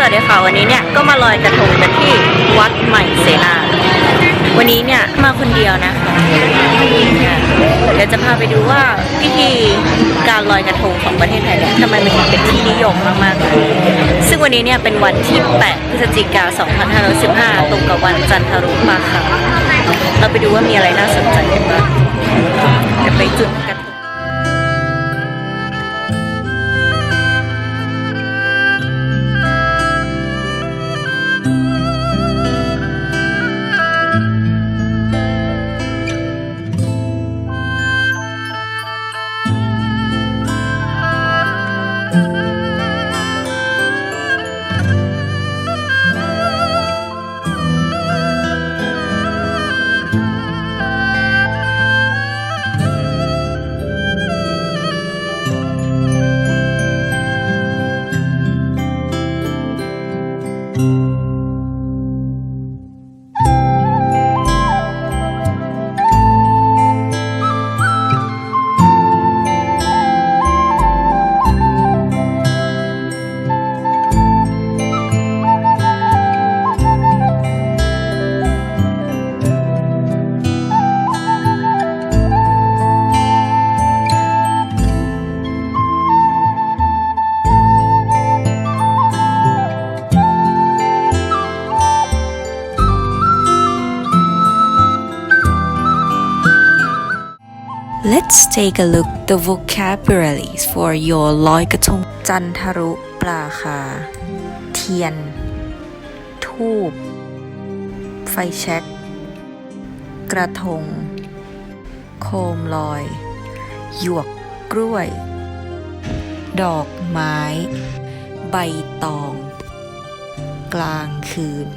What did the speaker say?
สวัสดีค่ะวันนี้เนี่ยก็มาลอยกระทงกันที่วัดใหม่เสนา วันนี้เนี่ยมาคนเดียวนะคะเดี๋ยวจะพาไปดูว่าพิธีการลอยกระทงของประเทศไทยเนี่ยทำไมมันถึงเป็นที่นิยมมากๆซึ่งวันนี้เนี่ยเป็นวันที่8พฤศจิกา2515 ตรงกับวันจันทรุปาคาเราไปดูว่ามีอะไรน่าสนใจกันบ้างเดี๋ยวไปจุด Let's take a look the vocabularies for your ลอยกระทง จันทรุปราคา เทียน ทูบ ไฟแช็ก กระทง โคมลอย หยวกกล้วย ดอกไม้ ใบตอง กลางคืน